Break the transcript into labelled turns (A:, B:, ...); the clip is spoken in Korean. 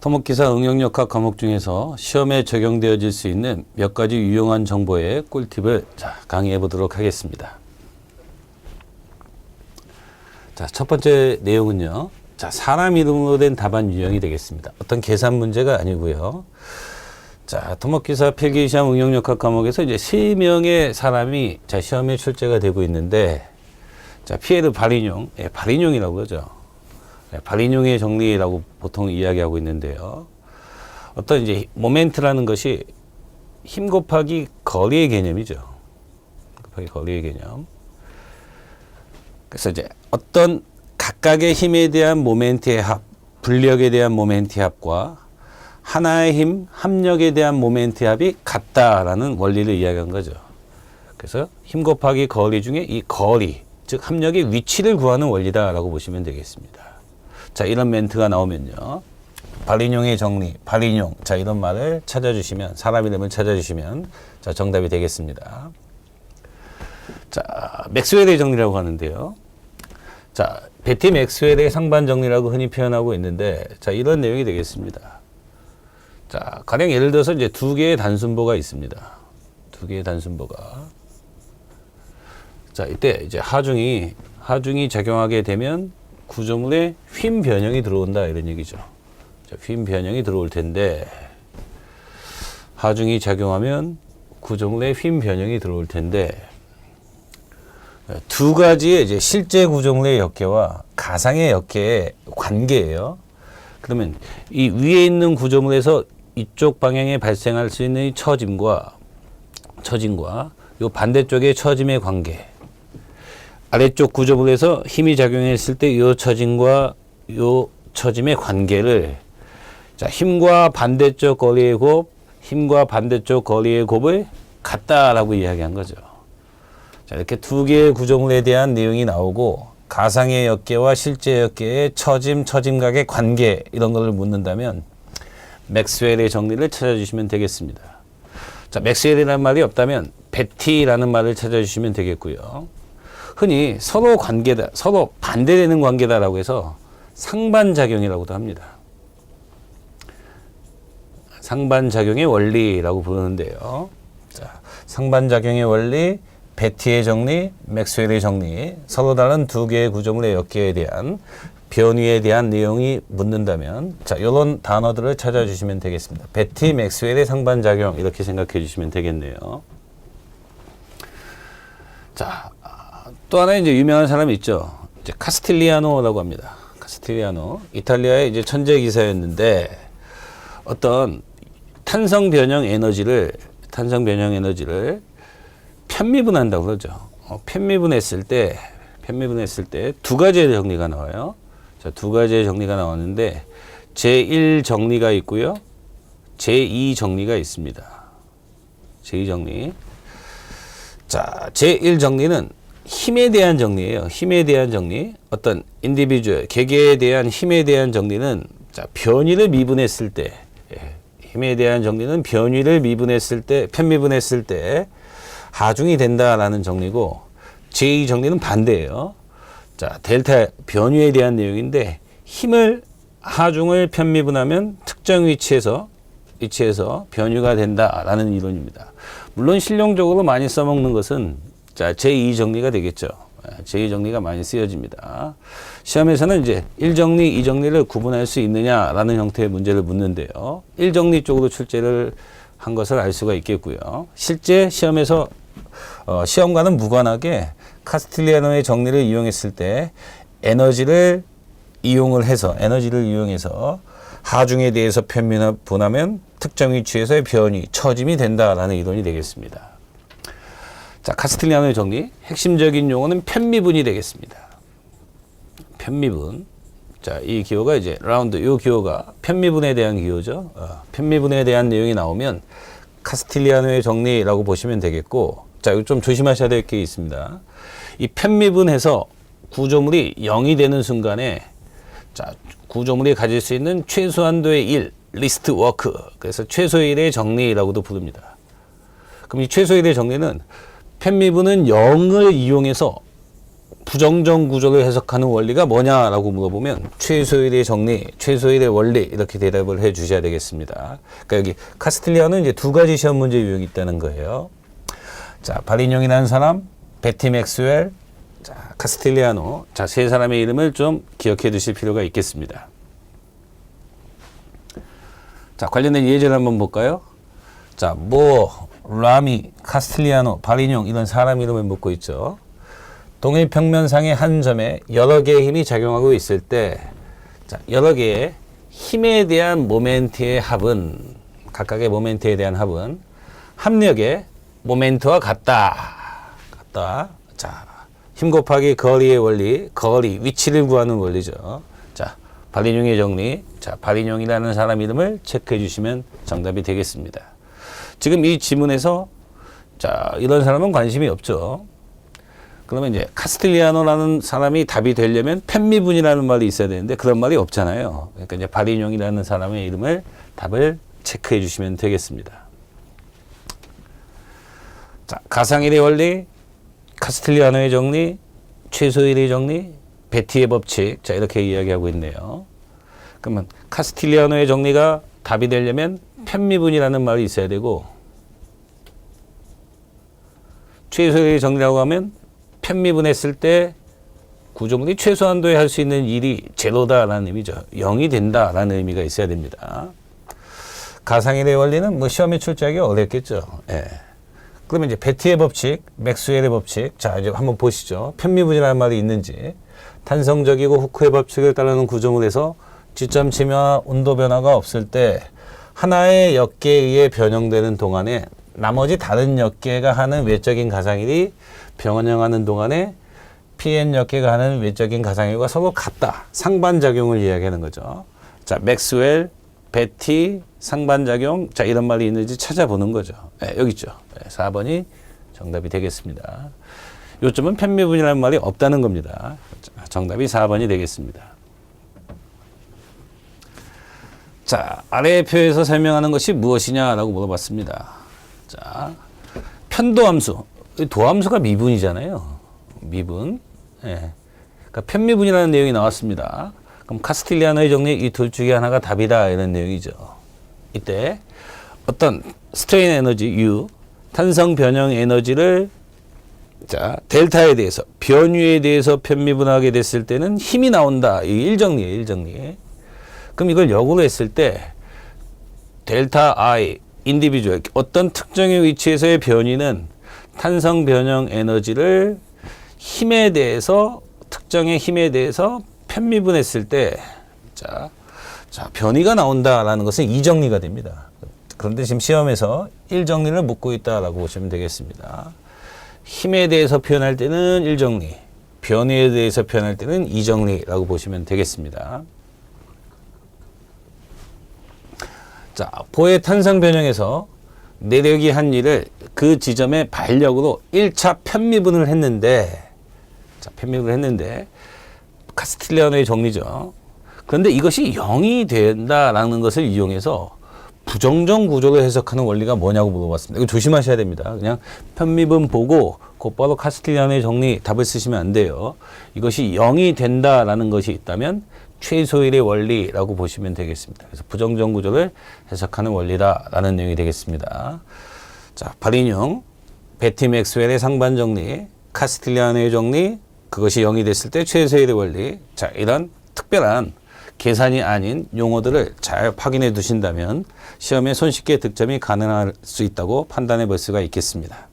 A: 토목기사 응용역학 과목 중에서 시험에 적용되어질 수 있는 몇 가지 유용한 정보의 꿀팁을 자, 강의해 보도록 하겠습니다. 자, 첫 번째 내용은요. 자, 사람 이름으로 된 답안 유형이 되겠습니다. 어떤 계산 문제가 아니고요. 자, 토목기사 필기시험 응용역학 과목에서 이제 세 명의 사람이 자, 시험에 출제가 되고 있는데 자, 피에르 발인용, 예, 발인용이라고 그러죠. 예, 발인용의 정리라고 보통 이야기하고 있는데요. 어떤 이제 모멘트라는 것이 힘 곱하기 거리의 개념이죠. 곱하기 거리의 개념. 그래서 이제 어떤 각각의 힘에 대한 모멘트의 합, 분력에 대한 모멘트의 합과 하나의 힘, 합력에 대한 모멘트의 합이 같다라는 원리를 이야기한 거죠. 그래서 힘 곱하기 거리 중에 이 거리, 즉 합력의 위치를 구하는 원리다라고 보시면 되겠습니다. 자, 이런 멘트가 나오면요. 발인용의 정리, 발인용. 자, 이런 말을 찾아주시면, 사람 이름을 찾아주시면, 자, 정답이 되겠습니다. 자, 맥스웰의 정리라고 하는데요. 자, 베티 맥스웰의 상반 정리라고 흔히 표현하고 있는데, 자, 이런 내용이 되겠습니다. 자, 가령 예를 들어서 이제 두 개의 단순보가 있습니다. 두 개의 단순보가. 자, 이때 이제 하중이, 하중이 작용하게 되면 구조물에 휨 변형이 들어온다 이런 얘기죠. 자, 휨 변형이 들어올 텐데 하중이 작용하면 구조물에 휨 변형이 들어올 텐데 두 가지의 이제 실제 구조물의 역계와 가상의 역계의 관계예요. 그러면 이 위에 있는 구조물에서 이쪽 방향에 발생할 수 있는 이 처짐과 처짐과 요 반대쪽의 처짐의 관계 아래쪽 구조물에서 힘이 작용했을 때이 처짐과 이 처짐의 관계를 자 힘과 반대쪽 거리의 곱, 힘과 반대쪽 거리의 곱을 같다라고 이야기한 거죠. 자 이렇게 두 개의 구조물에 대한 내용이 나오고 가상의 역계와 실제 역계의 처짐, 처짐각의 관계 이런 것을 묻는다면 맥스웰의 정리를 찾아주시면 되겠습니다. 자 맥스웰이라는 말이 없다면 베티라는 말을 찾아주시면 되겠고요. 흔히 서로 관계다, 서로 반대되는 관계다라고 해서 상반작용이라고도 합니다. 상반작용의 원리라고 부르는데요. 자, 상반작용의 원리, 베티의 정리, 맥스웰의 정리, 서로 다른 두 개의 구조물의 역계에 대한 변위에 대한 내용이 묻는다면, 자, 이런 단어들을 찾아주시면 되겠습니다. 베티, 맥스웰의 상반작용, 이렇게 생각해 주시면 되겠네요. 자, 또 하나 이제 유명한 사람이 있죠. 이제 카스틸리아노라고 합니다. 카스틸리아노. 이탈리아의 이제 천재 기사였는데 어떤 탄성 변형 에너지를 탄성 변형 에너지를 편미분한다고 그러죠. 어, 편미분했을 때 편미분했을 때 두 가지의 정리가 나와요. 자, 두 가지의 정리가 나왔는데 제1 정리가 있고요. 제2 정리가 있습니다. 제2 정리. 자, 제1 정리는 힘에 대한 정리예요. 힘에 대한 정리. 어떤 인디비주얼, 개개에 대한 힘에 대한 정리는 자, 변위를 미분했을 때 예, 힘에 대한 정리는 변위를 미분했을 때, 편미분했을 때 하중이 된다라는 정리고 제2 정리는 반대예요. 자, 델타 변위에 대한 내용인데 힘을 하중을 편미분하면 특정 위치에서 위치에서 변유가 된다라는 이론입니다. 물론 실용적으로 많이 써먹는 것은 자, 제2 정리가 되겠죠. 제2 정리가 많이 쓰여집니다. 시험에서는 이제 1정리, 2정리를 구분할 수 있느냐라는 형태의 문제를 묻는데요. 1정리 쪽으로 출제를 한 것을 알 수가 있겠고요. 실제 시험에서 어, 시험과는 무관하게 카스틸리아노의 정리를 이용했을 때 에너지를 이용을 해서 에너지를 이용해서 하중에 대해서 편미분하면 특정 위치에서의 변이, 처짐이 된다라는 이론이 되겠습니다. 자, 카스틸리아노의 정리. 핵심적인 용어는 편미분이 되겠습니다. 편미분. 자, 이 기호가 이제 라운드, 이 기호가 편미분에 대한 기호죠. 어, 편미분에 대한 내용이 나오면 카스틸리아노의 정리라고 보시면 되겠고, 자, 이거 좀 조심하셔야 될 게 있습니다. 이 편미분에서 구조물이 0이 되는 순간에 자, 구조물이 가질 수 있는 최소한도의 1, 리스트 워크. 그래서 최소일의 정리라고도 부릅니다. 그럼 이 최소일의 정리는 편미분은 0을 이용해서 부정적 구조를 해석하는 원리가 뭐냐라고 물어보면 최소일의 정리, 최소일의 원리 이렇게 대답을 해 주셔야 되겠습니다. 그러니까 여기 카스틸리아는 이제 두 가지 시험 문제 유형이 있다는 거예요. 자, 발인용이라는 사람, 베티 맥스웰, 자, 카스틸리아노. 자, 세 사람의 이름을 좀 기억해 두실 필요가 있겠습니다. 자, 관련된 예제를 한번 볼까요? 자, 뭐, 라미, 카스틸리아노, 바리뇽 이런 사람 이름을 묻고 있죠. 동일 평면상의 한 점에 여러 개의 힘이 작용하고 있을 때, 자, 여러 개의 힘에 대한 모멘트의 합은, 각각의 모멘트에 대한 합은 합력의 모멘트와 같다. 같다. 자, 힘 곱하기 거리의 원리, 거리, 위치를 구하는 원리죠. 자, 발인용의 정리. 자, 발인용이라는 사람 이름을 체크해 주시면 정답이 되겠습니다. 지금 이 지문에서 자, 이런 사람은 관심이 없죠. 그러면 이제 카스틸리아노라는 사람이 답이 되려면 펜미분이라는 말이 있어야 되는데 그런 말이 없잖아요. 그러니까 이제 발인용이라는 사람의 이름을 답을 체크해 주시면 되겠습니다. 자, 가상일의 원리, 카스틸리아노의 정리, 최소일의 정리, 베티의 법칙. 자, 이렇게 이야기하고 있네요. 그러면 카스틸리아노의 정리가 답이 되려면 편미분이라는 말이 있어야 되고 최소일의 정리라고 하면 편미분했을 때 구조물이 최소한도에 할 수 있는 일이 제로다라는 의미죠. 0이 된다라는 의미가 있어야 됩니다. 가상일의 원리는 뭐 시험에 출제하기 어렵겠죠. 예. 그러면 이제 베티의 법칙, 맥스웰의 법칙. 자, 이제 한번 보시죠. 편미분이라는 말이 있는지. 탄성적이고 후크의 법칙을 따르는 구조물에서 지점 침해와 온도 변화가 없을 때 하나의 역계에 의해 변형되는 동안에 나머지 다른 역계가 하는 외적인 가상일이 변형하는 동안에 PN 역계가 하는 외적인 가상일과 서로 같다. 상반작용을 이야기하는 거죠. 자, 맥스웰, 베티, 상반작용. 자, 이런 말이 있는지 찾아보는 거죠. 네, 여기 있죠. 네, 4번이 정답이 되겠습니다. 요점은 편미분이라는 말이 없다는 겁니다. 자, 정답이 4번이 되겠습니다. 자, 아래의 표에서 설명하는 것이 무엇이냐라고 물어봤습니다. 자, 편도함수. 이 도함수가 미분이잖아요. 미분. 예. 그러니까 편미분이라는 내용이 나왔습니다. 그럼 카스틸리아노의 정리 이 둘 중에 하나가 답이다 이런 내용이죠. 이때 어떤 스트레인 에너지 U, 탄성 변형 에너지를 자, 델타에 대해서 변유에 대해서 편미분하게 됐을 때는 힘이 나온다. 이 일정리예요, 일정리. 그럼 이걸 역으로 했을 때 델타 I 인디비주얼 어떤 특정의 위치에서의 변이는 탄성 변형 에너지를 힘에 대해서 특정의 힘에 대해서 편미분했을 때 자, 자 변이가 나온다라는 것은 이정리가 됩니다. 그런데 지금 시험에서 일정리를 묻고 있다라고 보시면 되겠습니다. 힘에 대해서 표현할 때는 일정리, 변이에 대해서 표현할 때는 이정리라고 보시면 되겠습니다. 자, 보의 탄성 변형에서 내력이 한 일을 그 지점의 반력으로 1차 편미분을 했는데, 자, 편미분을 했는데, 카스틸리아노의 정리죠. 그런데 이것이 0이 된다라는 것을 이용해서 부정적 구조를 해석하는 원리가 뭐냐고 물어봤습니다. 이거 조심하셔야 됩니다. 그냥 편미분 보고 곧바로 카스틸리아노의 정리 답을 쓰시면 안 돼요. 이것이 0이 된다라는 것이 있다면 최소일의 원리라고 보시면 되겠습니다. 그래서 부정적 구조를 해석하는 원리다라는 내용이 되겠습니다. 자, 발인용, 베티 맥스웰의 상반 정리, 카스틸리아노의 정리, 그것이 0이 됐을 때 최소일의 원리. 자, 이런 특별한 계산이 아닌 용어들을 잘 확인해 두신다면 시험에 손쉽게 득점이 가능할 수 있다고 판단해 볼 수가 있겠습니다.